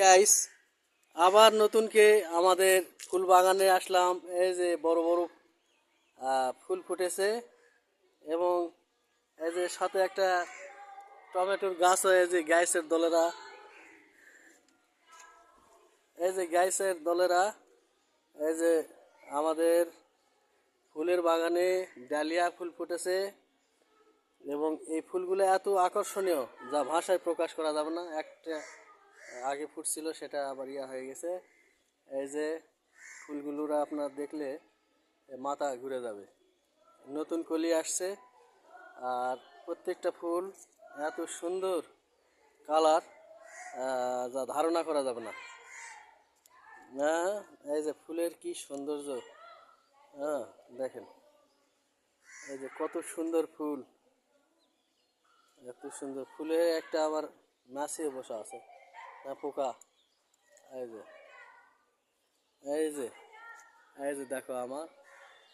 Guys আবার নতুনকে আমাদের ফুল বাগানে আসলাম। এই যে বড় বড় ফুল ফুটেছে এবং এই যে সাথে একটা টমেটোর গাছ হয়ে যে গাইসের দলেরা। এই যে গাইসের দলেরা, এই যে আমাদের ফুলের বাগানে ডালিয়া ফুল ফুটেছে এবং এই ফুলগুলো এত আকর্ষণীয় যা ভাষায় প্রকাশ করা যাবে না। একটা আগে ফুটছিল, সেটা আবার ইয়া হয়ে গেছে। এই যে ফুলগুলোরা আপনার দেখলে মাথা ঘুরে যাবে। নতুন কলি আসছে, আর প্রত্যেকটা ফুল এত সুন্দর কালার যা ধারণা করা যাবে না। না, এই যে ফুলের কি সৌন্দর্য। হ্যাঁ দেখেন। এই যে কত সুন্দর ফুল। এত সুন্দর। ফুলে একটা আবার নাচিয়ে বসা আছে। না পোকা এই যে। এই যে। এই যে দেখো আমার।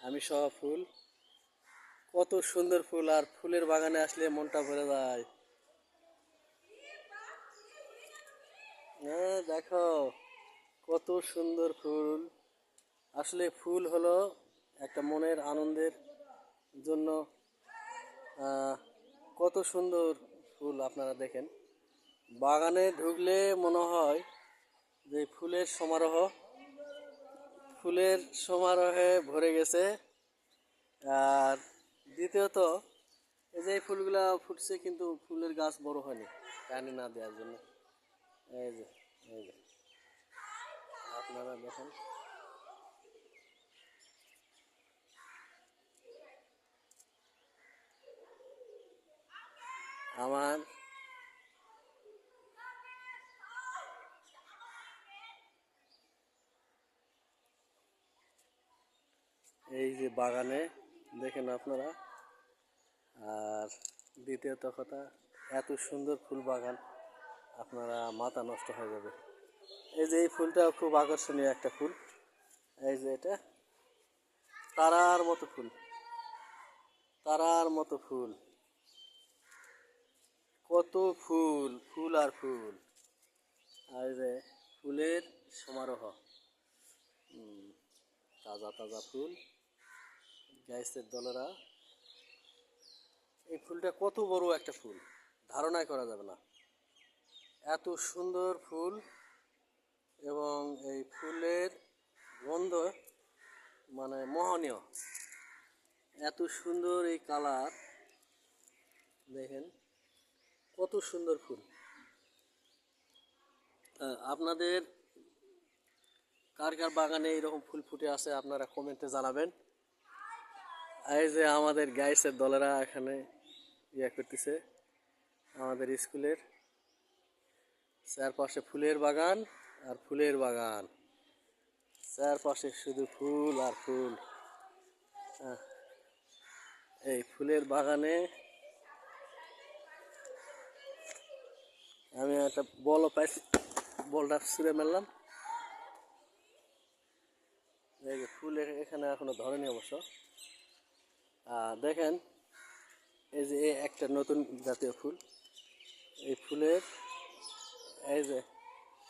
আমি সহ ফুল। কত সুন্দর ফুল, আর ফুলের বাগানে আসলে মনটা ভরে যায়। হ্যাঁ দেখো। কত সুন্দর ফুল। আসলে ফুল হলো একটা মনের আনন্দের জন্য কত সুন্দর ফুল আপনারা দেখেন। বাগানে ঢুকলে মনে হয় যে ফুলের সমারোহ। ফুলের সমারোহে ভরে গেছে। আর দ্বিতীয়ত, এই যে ফুলগুলা ফুটছে কিন্তু ফুলের গাছ বড় হয়নি পানি না দেওয়ার জন্য। এই যে এই যে। আপনারা দেখেন। আমার এই যে বাগানে, দেখেন আপনারা। আর দ্বিতীয়ত কথা, এত সুন্দর ফুল বাগান, আপনারা মাথা নষ্ট হয়ে যাবে। এই যে এই ফুলটাও খুব আকর্ষণীয় একটা ফুল। এই যে এটা, তারার মতো ফুল, তারার মতো ফুল। কত ফুল ফুল আর ফুল। আর যে ফুলের সমারোহ। তাজা তাজা ফুল। গাইসের দলেরা, এই ফুলটা কত বড় একটা ফুল, ধারণাই করা যাবে না। এত সুন্দর ফুল এবং এই ফুলের গন্ধ মানে মোহনীয়। এত সুন্দর এই কালার, দেখেন, কত সুন্দর ফুল। আপনাদের কার কার বাগানে এরকম ফুল ফুটে আছে আপনারা কমেন্টে জানাবেন। এই যে আমাদের গাইসের দলেরা এখানে ইয়ে করতেছে, আমাদের স্কুলের চারপাশে ফুলের বাগান আর ফুলের বাগান। চারপাশে শুধু ফুল আর ফুল। এই ফুলের বাগানে আমি একটা বলও পাইছি, বলটা ছুঁড়ে মারলাম। এই যে ফুল এখানে এখনও ধরেনি অবশ্য। দেখেন, এই যে একটা নতুন জাতীয় ফুল। এই ফুলের, এই যে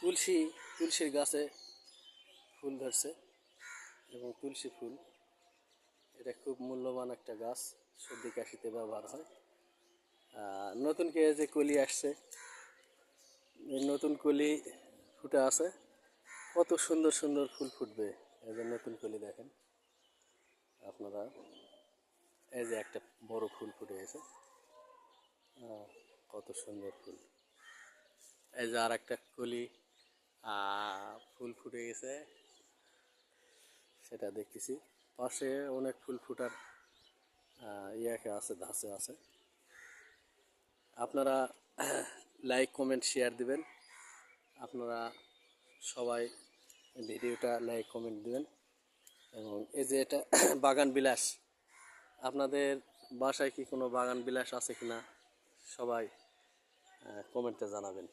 তুলসী, তুলসীর গাছে ফুল ধরছে এবং তুলসী ফুল। এটা খুব মূল্যবান একটা গাছ, সর্দি কাশিতে ব্যবহার হয়। নতুন কে যে কলি আসছে? এই নতুন কলি ফুটে আছে। কত সুন্দর সুন্দর ফুল ফুটবে। এই যে নতুন কলি দেখেন। আপনারা এই যে একটা বড় ফুল ফুটে গেছে। কত সুন্দর ফুল। এই যে আর একটা কলি ফুল ফুটে গেছে। সেটা দেখতেছি। পাশে অনেক ফুল ফুটার ইয়াকে আছে ধাসে আছে। আপনারা লাইক কমেন্ট শেয়ার দিবেন। আপনারা সবাই ভিডিওটা লাইক কমেন্ট দিবেন। এবং এই যে এটা বাগান বিলাস আপনাদের বাসায় কি কোনো বাগান বিলাস আছে কিনা সবাই কমেন্টে জানাবেন।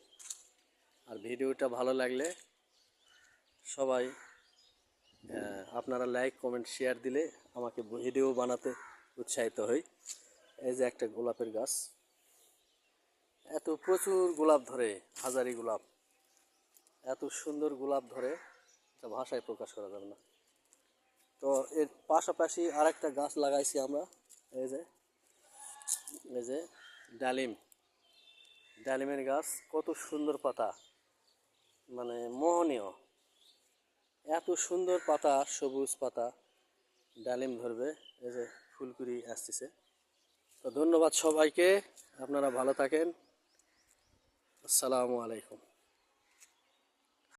আর ভিডিওটা ভালো লাগলে সবাই আপনারা লাইক, কমেন্ট, শেয়ার দিলে আমাকে ভিডিও বানাতে উৎসাহিত হই। এই যে একটা গোলাপের গাছ। এত প্রচুর গোলাপ ধরে, হাজারি গোলাপ। এত সুন্দর গোলাপ ধরে যা ভাষায় প্রকাশ করা যাবে না। তো এর পাশাপাশি আরেকটা গাছ লাগাইছি আমরা। এই যে এই যে ডালিম। ডালিমের গাছ কত সুন্দর পাতা। মানে মোহনীয়। এত সুন্দর পাতা, সবুজ পাতা। ডালিম ধরবে, এই যে ফুলকুড়ি আসতেছে। তো ধন্যবাদ সবাইকে, আপনারা ভালো থাকেন। আসসালামু আলাইকুম।